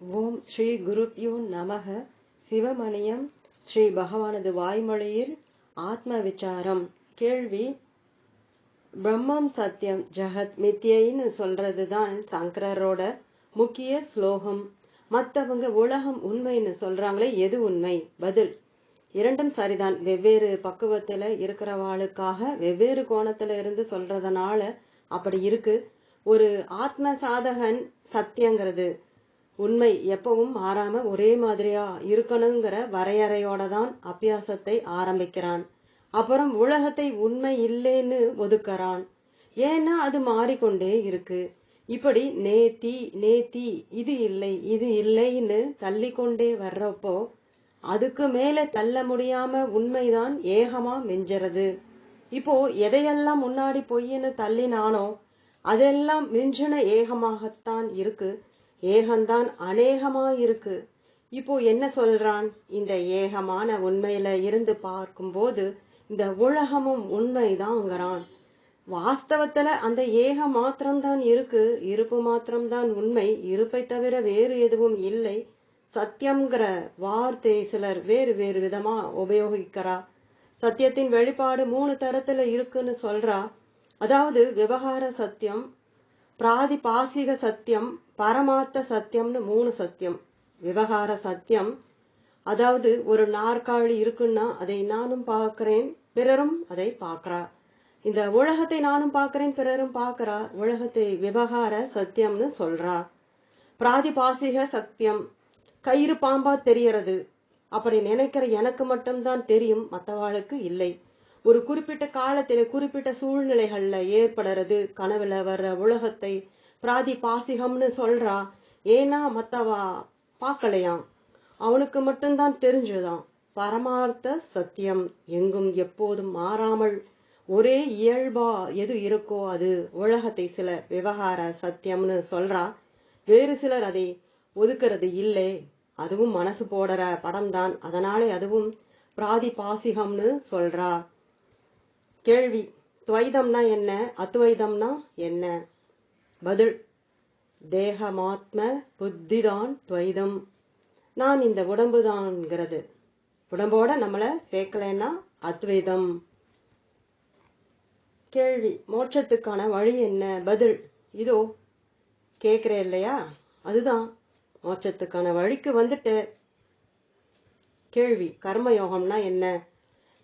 ஓம் ஸ்ரீ குருப்யூ நமக. சிவமணியம் ஸ்ரீ பகவானது வாய்மொழியில் ஆத்ம விசாரம். கேள்வி பிரம்மம் சத்தியம் ஜெகத் மித்யைன்னு சொல்றது தான் சங்கரரோட முக்கிய ஸ்லோகம். மற்றவங்க உலகம் உண்மைன்னு சொல்றாங்களே எது உண்மை? பதில் இரண்டும் சரிதான். வெவ்வேறு பக்குவத்தில் இருக்கிறவாளுக்காக வெவ்வேறு கோணத்துல இருந்து சொல்றதுனால அப்படி இருக்கு. ஒரு ஆத்ம சாதகன் சத்தியங்கிறது. உண்மை எப்பவும் மாறாம ஒரே மாதிரியா இருக்கணுங்கிற வரையறையோட தான் அபியாசத்தை ஆரம்பிக்கிறான். அப்புறம் உலகத்தை உண்மை இல்லைன்னு ஒதுக்கறான். ஏன்னா அது மாறிக்கொண்டே இருக்கு. இப்படி நேத்தி நேத்தி இது இல்லை இது இல்லைன்னு தள்ளிக்கொண்டே வர்றப்போ அதுக்கு மேல தள்ள முடியாம உண்மைதான் ஏகமா மிஞ்சறது. இப்போ எதையெல்லாம் முன்னாடி பொய்ன்னு தள்ளினானோ அதெல்லாம் மிஞ்சின ஏகமாகத்தான் இருக்கு. ஏகம்தான் அநேகமாயிருக்கு. இப்போ என்ன சொல்றான்? இந்த ஏகமான உண்மையில இருந்து பார்க்கும்போது இந்த உலகமும் உண்மைதாங்கிறான். வாஸ்தவத்துல அந்த ஏகம் மாத்திரம்தான் இருக்கு. இருப்பு மாத்திரம்தான் உண்மை. இருப்பை தவிர வேறு எதுவும் இல்லை. சத்தியம்ங்கிற வார்த்தை சிலர் வேறு வேறு விதமா உபயோகிக்கிறா. சத்தியத்தின் வெளிப்பாடு மூணு தரத்துல இருக்குன்னு சொல்றா. அதாவது விவகார சத்தியம் பிராதிபாசிக சத்தியம் பரமார்த்த சத்தியம்னு மூணு சத்தியம். விவகார சத்தியம். அதாவது ஒரு நாற்காலி இருக்குன்னா அதை நானும் பார்க்கிறேன் பிறரும் அதை பார்க்கிறா. இந்த உலகத்தை நானும் பார்க்கிறேன் பிறரும் பார்க்கிறா. உலகத்தை விவகார சத்தியம்னு சொல்றா. பிராதிபாசிக சத்தியம். கயிறு பாம்பா தெரியறது. அப்படி நினைக்கிற எனக்கு மட்டும்தான் தெரியும் மற்றவாளுக்கு இல்லை. ஒரு குறிப்பிட்ட காலத்தில் குறிப்பிட்ட சூழ்நிலைகள்ல ஏற்படுறது. கனவுல வர்ற உலகத்தை பிராதி பாசிகம்னு சொல்றா. ஏன்னா மத்தவா பார்க்கலையாம் அவனுக்கு மட்டும்தான் தெரிஞ்சுதான். பரமார்த்த சத்தியம் எங்கும் எப்போதும் மாறாமல் ஒரே இயல்பா எது இருக்கோ அது உலகத்தை சில விவகார சத்தியம்னு சொல்றா. வேறு சிலர் அதை ஒதுக்கிறது இல்லை. அதுவும் மனசு போடுற படம் தான் அதனாலே அதுவும் பிராதிபாசிகம்னு சொல்றா. கேள்வி துவைதம்னா என்ன அத்வைதம்னா என்ன? பதில் தேகமாத்ம புத்திதான் துவைதம். நான் இந்த உடம்பு தான்ங்கிறது உடம்போட நம்மளை சேர்க்கலைன்னா அத்வைதம். கேள்வி மோட்சத்துக்கான வழி என்ன? பதில் இதோ கேட்குறேன் இல்லையா? அதுதான் மோட்சத்துக்கான வழிக்கு வந்துட்டு. கேள்வி கர்மயோகம்னா என்ன?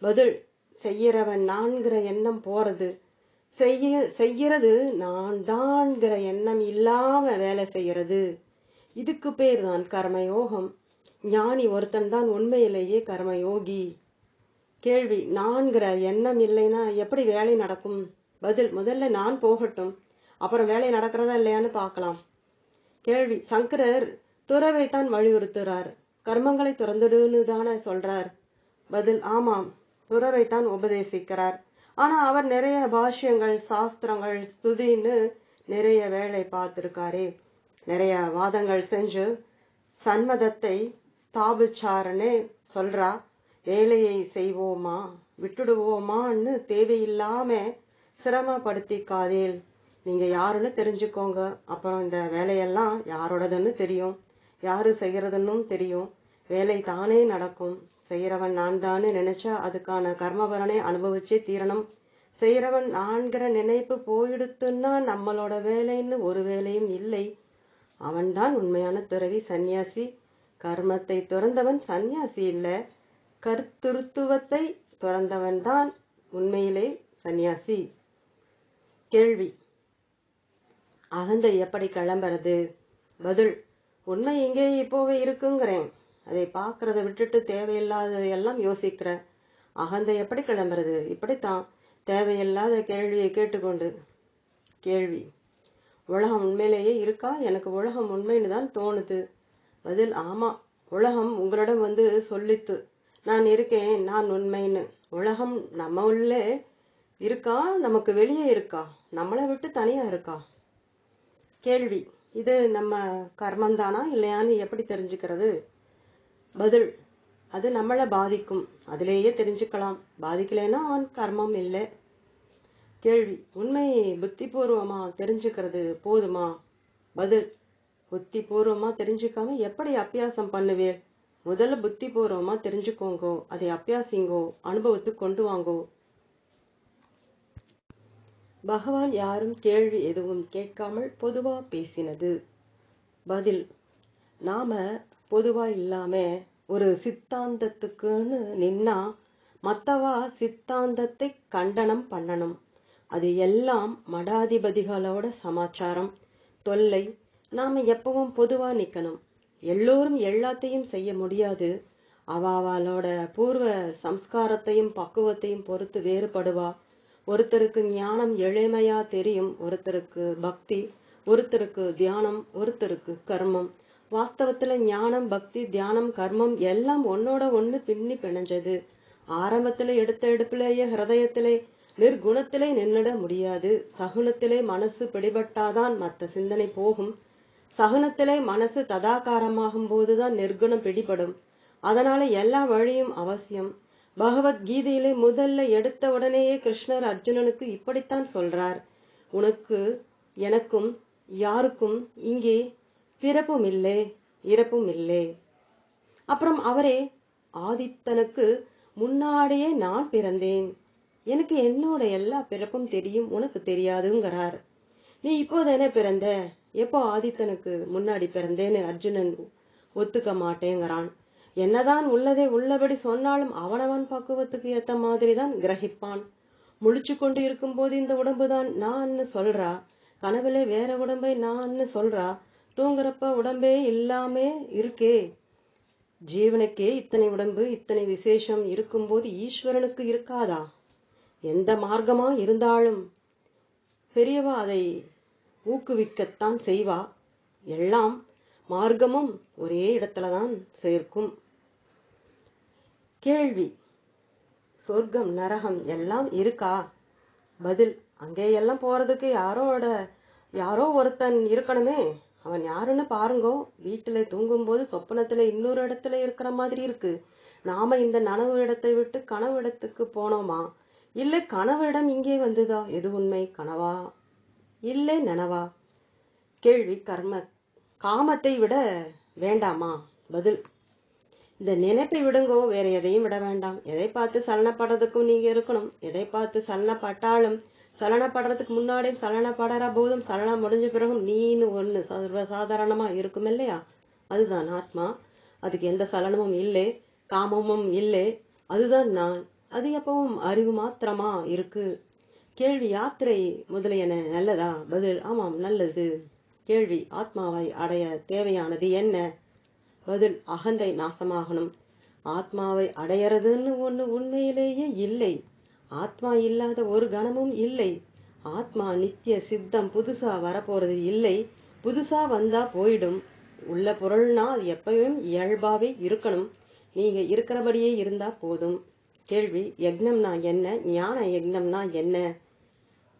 பதில் செய்யறவன் நான்கிற எண்ணம் போறது. செய்ய செய்யறது நான் தான்கிற எண்ணம் இல்லாம வேலை செய்யறது இதுக்கு பேர் தான் கர்மயோகம். ஞானி ஒருத்தன் தான் உண்மையிலேயே கர்மயோகி. கேள்வி நான்கிற எண்ணம் இல்லைன்னா எப்படி வேலை நடக்கும்? பதில் முதல்ல நான் போகட்டும். அப்புறம் வேலை நடக்கிறதா இல்லையான்னு பார்க்கலாம். கேள்வி சங்கரர் துறவை தான் வலியுறுத்துறார். கர்மங்களை துறந்துடுன்னு தானே சொல்றார். பதில் ஆமாம். துறவைத்தான் உபதேசிக்கிறார். ஆனால் அவர் நிறைய பாஷ்யங்கள் சாஸ்திரங்கள் ஸ்துதின்னு நிறைய வேலை பார்த்துருக்காரு. நிறைய வாதங்கள் செஞ்சு சன்மதத்தை ஸ்தாபிச்சாருன்னு சொல்றா வேலையை செய்வோமா? விட்டுடுவோமான்னு தேவையில்லாம சிரமப்படுத்திக்காதேல் நீங்க யாருன்னு தெரிஞ்சுக்கோங்க. அப்புறம் இந்த வேலையெல்லாம் யாரோடதுன்னு தெரியும். யாரு செய்யறதுன்னும் தெரியும். வேலை தானே நடக்கும். செய்யறவன் நான் தான்னு நினைச்சா அதுக்கான கர்மபலனை அனுபவிச்சே தீரணும். செய்கிறவன் நான்கிற நினைப்பு போயிடுத்துன்னா நம்மளோட வேலைன்னு ஒரு வேலையும் இல்லை. அவன்தான் உண்மையான துறவி சந்நியாசி. கர்மத்தை துறந்தவன் சந்நியாசி இல்லை. கருத்துருத்துவத்தை துறந்தவன் தான் உண்மையிலே சந்நியாசி. கேள்வி. அகந்தை எப்படி கிளம்புறது? பதில். உண்மை இங்கே இப்போவே இருக்குங்கிறேன். அதை பார்க்கறத விட்டுட்டு தேவையில்லாததையெல்லாம் யோசிக்கிறேன் அகந்தை எப்படி கிளம்புறது? இப்படித்தான். தேவையில்லாத கேள்வியை கேட்டுக்கொண்டு. கேள்வி. உலகம் உண்மையிலேயே இருக்கா? எனக்கு உலகம் உண்மைன்னு தான் தோணுது. பதில் ஆமா. உலகம் உங்களிடம் வந்து சொல்லித்து நான் இருக்கேன் நான் உண்மைன்னு. உலகம் நம்ம உள்ளே இருக்கா? நமக்கு வெளியே இருக்கா? நம்மளை விட்டு தனியா இருக்கா? கேள்வி. இது நம்ம கர்மந்தானா இல்லையான்னு எப்படி தெரிஞ்சுக்கிறது? பதில் அது நம்மளை பாதிக்கும். அதிலேயே தெரிஞ்சுக்கலாம். பாதிக்கலைன்னா அவன் கர்மம் இல்லை. கேள்வி உண்மையை புத்திபூர்வமாக தெரிஞ்சுக்கிறது போதுமா? பதில் புத்தி பூர்வமாக தெரிஞ்சுக்காம எப்படி அபியாசம் பண்ணுவேன்? முதல்ல புத்தி பூர்வமாக தெரிஞ்சுக்கோங்கோ. அதை அபியாசிங்கோ. அனுபவத்துக்கு கொண்டு வாங்கோ. பகவான் யாரும் கேள்வி எதுவும் கேட்காமல் பொதுவாக பேசினது. பதில் நாம பொதுவாக இல்லாமல் ஒரு சித்தாந்தத்துக்குன்னு நின்னா மற்றவா சித்தாந்தத்தை கண்டனம் பண்ணணும். அது எல்லாம் மடாதிபதிகளோட சமாச்சாரம். தொல்லை. நாம் எப்பவும் பொதுவாக நிற்கணும் எல்லோரும் எல்லாத்தையும் செய்ய முடியாது. அவாவாலோட பூர்வ சம்ஸ்காரத்தையும் பக்குவத்தையும் பொறுத்து வேறுபடுவா. ஒருத்தருக்கு ஞானம் எளிமையா தெரியும் ஒருத்தருக்கு பக்தி ஒருத்தருக்கு தியானம் ஒருத்தருக்கு கர்மம். வாஸ்தவத்துல ஞானம் பக்தி தியானம் கர்மம் எல்லாம் ஒன்னோட ஒண்ணு பின்னி பிணைஞ்சது. ஆரம்பத்துல எடுத்த எடுப்பிலேயே ஹிருதயத்திலே நிர்குணத்திலே நின்னுட முடியாது. சகுனத்திலே மனசு பிடிபட்டாதான் மற்ற சிந்தனை போகும். சகுனத்திலே மனசு ததாகாரமாகும் போதுதான் நிர்குணம் பிடிபடும். அதனால எல்லா வழியும் அவசியம். பகவத்கீதையிலே முதல்ல எடுத்த உடனேயே கிருஷ்ணர் அர்ஜுனனுக்கு இப்படித்தான் சொல்றார். உனக்கு எனக்கும் யாருக்கும் இங்கே பிறப்பும் இல்லை இறப்பும் இல்லை அப்புறம் அவரே ஆதித்தனுக்கு முன்னாடியே நான் பிறந்தேன். எனக்கு என்னோட எல்லா பிறப்பும் தெரியும் உனக்கு தெரியாதுங்கிறார். நீ இப்போதானே பிறந்த? எப்போ ஆதித்தனுக்கு முன்னாடி பிறந்தேன்னு அர்ஜுனன் ஒத்துக்க மாட்டேங்கிறான். என்னதான் உள்ளதை உள்ளபடி சொன்னாலும் அவனவன் பக்குவத்துக்கு ஏத்த மாதிரி தான் கிரகிப்பான். முழிச்சு கொண்டு இருக்கும்போது இந்த உடம்பு தான் நான்னு சொல்றா. கனவுல வேற உடம்பை நான்னு சொல்றா. தூங்குறப்ப உடம்பே இல்லாமே இருக்கே. ஜீவனுக்கே இத்தனை உடம்பு இத்தனை விசேஷம் இருக்கும்போது ஈஸ்வரனுக்கு இருக்காதா? எந்த மார்க்கமா இருந்தாலும் பெரியவா அதை ஊக்குவிக்கத்தான் செய்வா. எல்லாம் மார்க்கமும் ஒரே இடத்துல தான் சேர்க்கும். கேள்வி. சொர்க்கம் நரகம் எல்லாம் இருக்கா? பதில் அங்கேயெல்லாம் போறதுக்கு யாரோட யாரோ ஒருத்தன் இருக்கணுமே. அவன் யாருன்னு பாருங்கோ. வீட்டில் தூங்கும்போது சொப்பனத்தில் இன்னொரு இடத்துல இருக்கிற மாதிரி இருக்கு. நாம இந்த நனவு இடத்தை விட்டு கனவு இடத்துக்கு போனோமா? இல்லை கனவு இடம் இங்கே வந்ததா? எது உண்மை? கனவா? இல்லை நனவா? கேள்வி கர்ம. காமத்தை விட வேண்டாமா? பதில். இந்த நினைப்பை விடுங்கோ. வேற எதையும் விட வேண்டாம். எதை பார்த்து சலனப்படுறதுக்கும் நீங்க இருக்கணும். எதை பார்த்து சலனப்பட்டாலும் சலனப்படுறதுக்கு முன்னாடியும் சலனப்படுற போதும் சலனம் முடிஞ்ச பிறகும் நீன்னு ஒன்று சர்வசாதாரணமாக இருக்கும் இல்லையா? அதுதான் ஆத்மா. அதுக்கு எந்த சலனமும் இல்லை காமமும் இல்லை. அதுதான் நான். அது எப்பவும் அறிவு மாத்திரமா இருக்கு. கேள்வி யாத்திரை முதலியன நல்லதா? பதில் ஆமாம் நல்லது. கேள்வி ஆத்மாவை அடைய தேவையானது என்ன? பதில் அகந்தை நாசமாகணும். ஆத்மாவை அடையறதுன்னு ஒன்று உண்மையிலேயே இல்லை. ஆத்மா இல்லாத ஒரு கணமும் இல்லை. ஆத்மா நித்திய சித்தம் புதுசா வரப்போறது இல்லை. புதுசா வந்தா போயிடும். உள்ள பொருள்னா அது எப்பவும் இயல்பாவே இருக்கணும். நீங்க இருக்கிறபடியே இருந்தா போதும். கேள்வி யக்னம்னா என்ன? ஞான யக்னம்னா என்ன?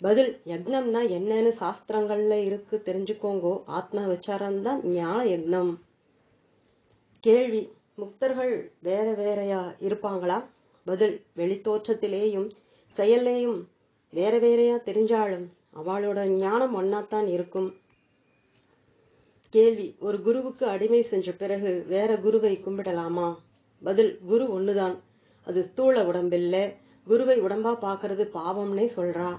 பதில் யக்னம்னா என்னன்னு சாஸ்திரங்கள்ல இருக்கு தெரிஞ்சுக்கோங்கோ. ஆத்ம விசாரம் தான் ஞான யக்னம் கேள்வி முக்தர்கள் வேற வேறையா இருப்பாங்களா? பதில் வெளித்தோற்றத்திலேயும் செயல்லேயும் வேற வேறையா தெரிஞ்சாலும் அவளோட ஞானம் ஒன்னாத்தான் இருக்கும். கேள்வி ஒரு குருவுக்கு அடிமை செஞ்ச பிறகு வேற குருவை கும்பிடலாமா? பதில் குரு ஒண்ணுதான். அது ஸ்தூல உடம்பில்ல குருவை உடம்பா பாக்குறது பாவம்னே சொல்றா.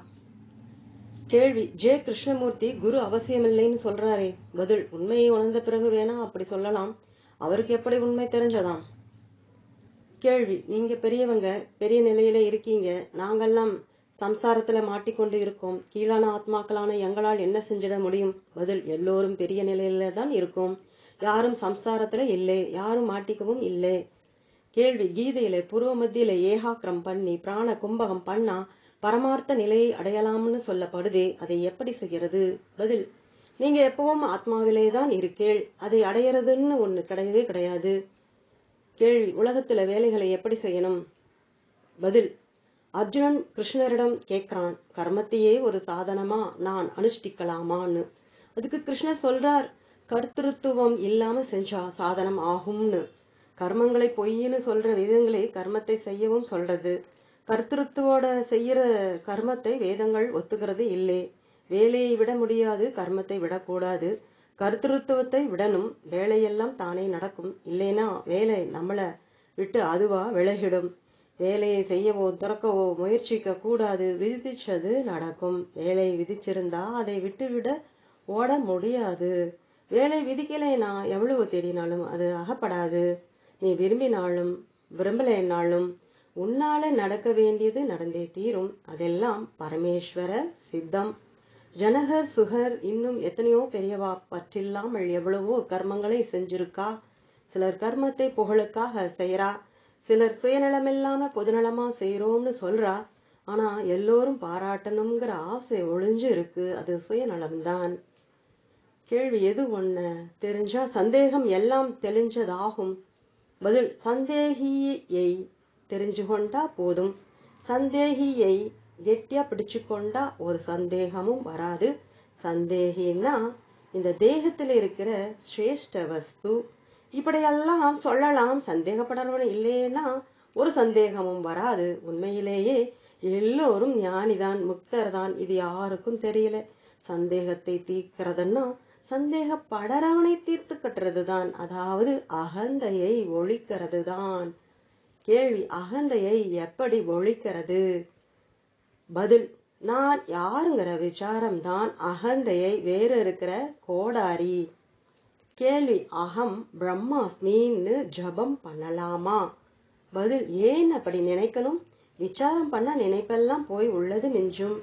கேள்வி ஜே கிருஷ்ணமூர்த்தி குரு அவசியமில்லைன்னு சொல்றாரே. பதில் உண்மையை உணர்ந்த பிறகு வேணா அப்படி சொல்லலாம். அவருக்கு எப்படி உண்மை தெரிஞ்சதாம்? கேள்வி. நீங்கள் பெரியவங்க பெரிய நிலையில் இருக்கீங்க. நாங்கள்லாம் சம்சாரத்தில் மாட்டிக்கொண்டு இருக்கோம். கீழான ஆத்மாக்களான எங்களால் என்ன செஞ்சிட முடியும்? பதில் எல்லோரும் பெரிய நிலையில தான் இருக்கும். யாரும் சம்சாரத்தில் இல்லை. யாரும் மாட்டிக்கவும் இல்லை. கேள்வி. கீதையில பூர்வ மத்தியில ஏகாக்கிரம் பண்ணி பிராண கும்பகம் பண்ணா பரமார்த்த நிலையை அடையலாம்னு சொல்லப்படுதே. அதை எப்படி செய்கிறது பதில் நீங்க எப்பவும் ஆத்மாவிலே தான் இருக்கேள். அதை அடையறதுன்னு ஒன்று கிடையவே கிடையாது. கேள்வி உலகத்துல வேலைகளை எப்படி செய்யணும்? பதில் அர்ஜுனன் கிருஷ்ணரிடம் கேட்கிறான் கர்மத்தையே ஒரு சாதனமா? நான் அனுஷ்டிக்கலாமான்னு? அதுக்கு கிருஷ்ணர் சொல்றார் கர்த்திருத்துவம் இல்லாம செஞ்சா சாதனம் ஆகும்னு. கர்மங்களை பொய்ன்னு சொல்ற வேதங்களே கர்மத்தை செய்யவும் சொல்றது. கர்த்திருத்துவோட செய்யற கர்மத்தை வேதங்கள் ஒத்துக்கிறது இல்லை. வேலையை விட முடியாது கர்மத்தை விடக்கூடாது. கருத்துருத்துவத்தை விடணும். வேலையெல்லாம் தானே நடக்கும். இல்லைனா வேலை நம்மளை விட்டு அதுவா விலகிடும். வேலையை செய்யவோ துறக்கவோ முயற்சிக்க கூடாது. விதிச்சது நடக்கும். வேலை விதிச்சிருந்தா அதை விட்டுவிட ஓட முடியாது. வேலை விதிக்கலைனா எவ்வளவு தேடினாலும் அது அகப்படாது. நீ விரும்பினாலும் விரும்பலைனாலும் உன்னால நடக்க வேண்டியது நடந்தே தீரும். அதெல்லாம் பரமேஸ்வர சித்தம். ஜனகர் சுகர் இன்னும் எத்தனையோ பெரியவா பற்றில்லாமல் எவ்வளவோ கர்மங்களை செஞ்சிருக்கா. சிலர் கர்மத்தை புகழுக்காக செய்கிறா சிலர் சுயநலமில்லாம பொதுநலமா செய்கிறோம்னு சொல்றா. ஆனா எல்லோரும் பாராட்டணுங்கிற ஆசை ஒளிஞ்சு இருக்கு அது சுயநலம்தான். கேள்வி எது ஒண்ணு? தெரிஞ்சா சந்தேகம் எல்லாம் தெளிஞ்சதாகும். பதில் சந்தேகியை தெரிஞ்சு கொண்டா போதும். சந்தேகியை கெட்டியாக பிடிச்சு கொண்டா ஒரு சந்தேகமும் வராது. சந்தேகின்னா இந்த தேகத்தில் இருக்கிற சிரேஷ்ட வஸ்து இப்படியெல்லாம் சொல்லலாம் சந்தேகப்படுறவன் இல்லைன்னா ஒரு சந்தேகமும் வராது. உண்மையிலேயே எல்லோரும் ஞானிதான் முக்தர் தான் இது யாருக்கும் தெரியல. சந்தேகத்தை தீர்க்கிறதுன்னா சந்தேகப்படறவனை தீர்த்து கட்டுறது தான் அதாவது அகந்தையை ஒழிக்கிறது தான் கேள்வி அகந்தையை எப்படி ஒழிக்கிறது? பதில் நான் யாருங்கிற விசாரம் தான் அகந்தையை வேறு இருக்கிற கோடாரி. கேள்வி அகம் பிரம்மாஸ்மின்னு ஜபம் பண்ணலாமா? பதில் ஏன் அப்படி நினைக்கணும்? விசாரம் பண்ண நினைப்பெல்லாம் போய் உள்ளது மிஞ்சும்.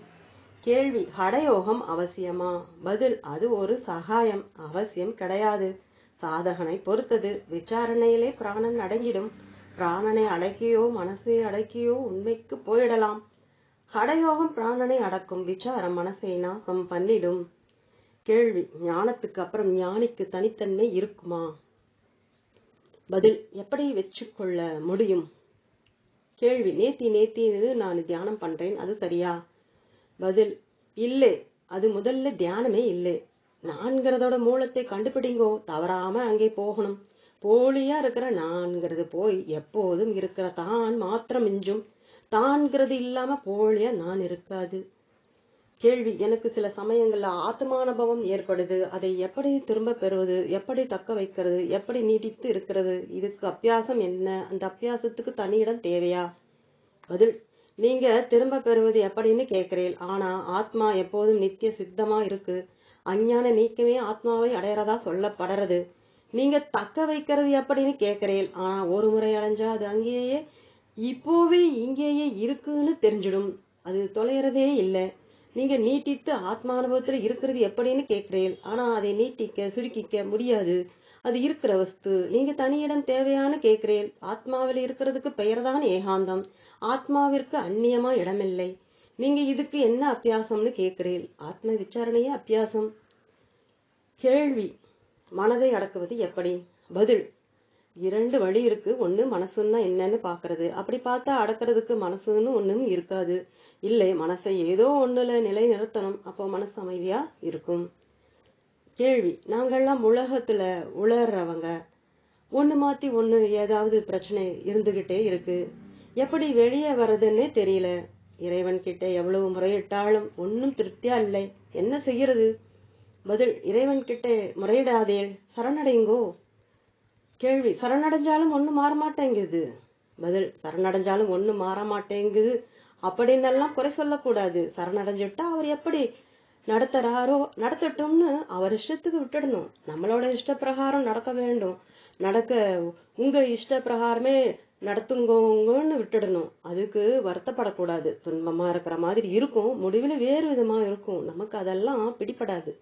கேள்வி ஹடயோகம் அவசியமா? பதில் அது ஒரு சகாயம் அவசியம் கிடையாது. சாதகனை பொறுத்தது விசாரணையிலே பிராணன் அடங்கிடும். பிராணனை அடக்கியோ மனசை அடக்கியோ உண்மைக்கு போயிடலாம். ஹடயோகம் பிராணனை அடக்கும் விசாரம் மனசை நாசம் பண்ணிடும். கேள்வி ஞானத்துக்கு அப்புறம் ஞானிக்கு தனித்தன்மை இருக்குமா? பதில் எப்படி வச்சுக்கொள்ள முடியும்? கேள்வி நேத்தி நேத்தின்னு நான் தியானம் பண்றேன் அது சரியா? பதில் இல்லை அது முதல்ல தியானமே இல்லை. நான்கிறதோட மூலத்தை கண்டுபிடிங்கோ தவறாம அங்கே போகணும். போலியா இருக்கிற நான்கிறது போய் எப்போதும் இருக்கிற தான் மாத்திரம் மிஞ்சும். தான்கிறது இல்லாம போலியா நான் இருக்காது. கேள்வி எனக்கு சில சமயங்கள்ல ஆத்மானுபவம் ஏற்படுது. அதை எப்படி திரும்ப பெறுவது? எப்படி தக்க வைக்கிறது? எப்படி நீடித்து இருக்கிறது? இதுக்கு அபியாசம் என்ன? அந்த அபியாசத்துக்கு தனி இடம் தேவையா? பதில் நீங்க திரும்ப பெறுவது எப்படின்னு கேட்கிறேன். ஆனா ஆத்மா எப்போதும் நித்திய சித்தமா இருக்கு. அஞ்ஞான நீக்கமே ஆத்மாவை அடையறதா சொல்லப்படுறது. நீங்க தக்க வைக்கிறது எப்படின்னு கேட்கிறேன். ஆனா ஒரு முறை அடைஞ்சா அது அங்கேயே இப்போவே இங்கேயே இருக்குன்னு தெரிஞ்சிடும். அது தொலைறதே இல்லை. நீங்க நீட்டித்து ஆத்மானுபவத்துல இருக்கிறது எப்படின்னு கேட்கிறேன். ஆனா அதை நீட்டிக்க சுருக்கிக்க முடியாது. அது இருக்கிற வஸ்து. நீங்க தனியிடம் தேவையான கேட்கிறேன். ஆத்மாவில் இருக்கிறதுக்கு பெயர்தான் ஏகாந்தம். ஆத்மாவிற்கு அந்நியமா இடமில்லை. நீங்க இதுக்கு என்ன அபியாசம்னு கேட்கிறேன். ஆத்ம விசாரணையே அபியாசம் கேள்வி. மனதை அடக்குவது எப்படி? பதில். இரண்டு வழி இருக்கு. ஒண்ணு மனசுன்னா என்னன்னு பாக்குறது. அப்படி பார்த்தா அடக்கிறதுக்கு மனசுன்னு ஒண்ணும் இருக்காது. இல்லை மனசை ஏதோ ஒண்ணுல நிலை நிறுத்தணும் அப்போ மனசு அமைதியா இருக்கும். கேள்வி நாங்கள்லாம் உலகத்துல உளர்றவங்க ஒண்ணு மாத்தி ஒண்ணு ஏதாவது பிரச்சனை இருந்துகிட்டே இருக்கு. எப்படி வெளியே வர்றதுன்னே தெரியல. இறைவன் கிட்ட எவ்வளவு முறையிட்டாலும் ஒன்னும் திருப்தியா இல்லை. என்ன செய்யறது? பதில் இறைவன் கிட்ட முறையிடாதேள் சரணடைங்கோ? கேள்வி. சரணடைஞ்சாலும் ஒன்றும் மாற மாட்டேங்குது பதில் சரணடைஞ்சாலும் ஒன்றும் மாற மாட்டேங்குது அப்படின்னெல்லாம் குறை சொல்லக்கூடாது. சரணடைஞ்சுட்டா அவர் எப்படி நடத்துறாரோ நடத்தட்டும்னு அவர் இஷ்டத்துக்கு விட்டுடணும். நம்மளோட இஷ்ட பிரகாரம் நடக்க வேண்டும். நடக்க உங்க இஷ்ட பிரகாரமே நடத்துங்கோங்கன்னு விட்டுடணும். அதுக்கு வருத்தப்படக்கூடாது. துன்பமா இருக்கிற மாதிரி இருக்கும். முடிவில் வேறு விதமா இருக்கும். நமக்கு அதெல்லாம் பிடிப்படாது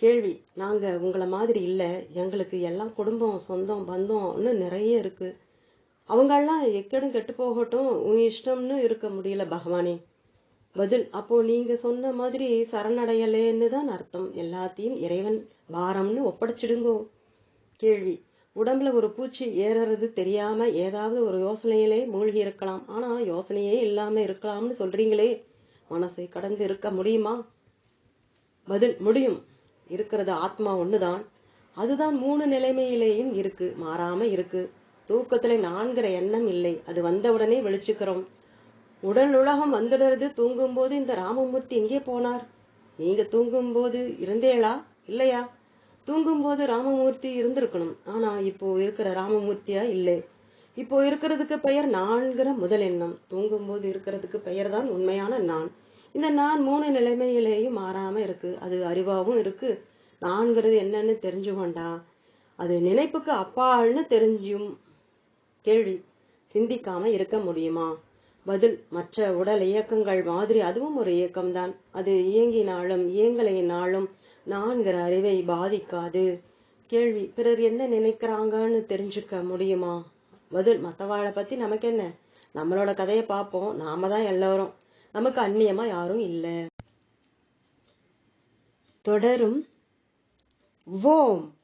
கேள்வி நாங்கள் உங்களை மாதிரி இல்லை எங்களுக்கு எல்லாம் குடும்பம் சொந்தம் பந்தம்னு நிறைய இருக்குது அவங்களாம் எக்கடும் கெட்டு போகட்டும் உன் இஷ்டம்னு இருக்க முடியல பகவானே. பதில் அப்போது நீங்கள் சொன்ன மாதிரி சரணடையலேன்னு தான் அர்த்தம். எல்லாத்தையும் இறைவன் பாரம்னு ஒப்படைச்சிடுங்கோ. கேள்வி உடம்புல ஒரு பூச்சி ஏறுறது தெரியாமல் ஏதாவது ஒரு யோசனையிலே மூழ்கி இருக்கலாம். ஆனால் யோசனையே இல்லாமல் இருக்கலாம்னு சொல்கிறீங்களே மனசை கடந்து இருக்க முடியுமா? பதில் முடியும். இருக்கிறது. ஆத்மா ஒண்ணுதான். அதுதான் மூணு நிலைமையிலேயும் இருக்கு. மாறாம இருக்கு. தூக்கத்துல நான்கிற எண்ணம் இல்லை. அது வந்தவுடனே வெளிச்சுக்கிறோம் உடல் உலகம் வந்துடுறது. தூங்கும்போது இந்த ராமமூர்த்தி எங்கே போனார். நீங்க தூங்கும்போது இருந்தேளா? இல்லையா? தூங்கும்போது ராமமூர்த்தி இருந்திருக்கணும். ஆனா இப்போ இருக்கிற ராமமூர்த்தியா? இல்லை. இப்போ இருக்கிறதுக்கு பெயர் நான்கிற முதல் எண்ணம். தூங்கும்போது இருக்கிறதுக்கு பெயர் தான் உண்மையான நான். இந்த நான் மூணு நிலைமையிலேயும் மாறாமல் இருக்கு. அது அறிவாகவும் இருக்கு. நான்கிறது என்னன்னு தெரிஞ்சுக்கொண்டா. அது நினைப்புக்கு அப்பால்னு தெரிஞ்சும் கேள்வி சிந்திக்காம இருக்க முடியுமா? பதில் மற்ற உடல் இயக்கங்கள் மாதிரி அதுவும் ஒரு இயக்கம்தான். அது இயங்கினாலும் இயங்கலையினாலும் நான்கிற அறிவை பாதிக்காது. கேள்வி பிறர் என்ன நினைக்கிறாங்கன்னு தெரிஞ்சுக்க முடியுமா? பதில் மற்றவாளை பத்தி நமக்கு என்ன நம்மளோட கதையை பார்ப்போம். நாம தான் எல்லாரும். நமக்கு அந்நியமா யாரும் இல்லை. தொடரும். ஓம்.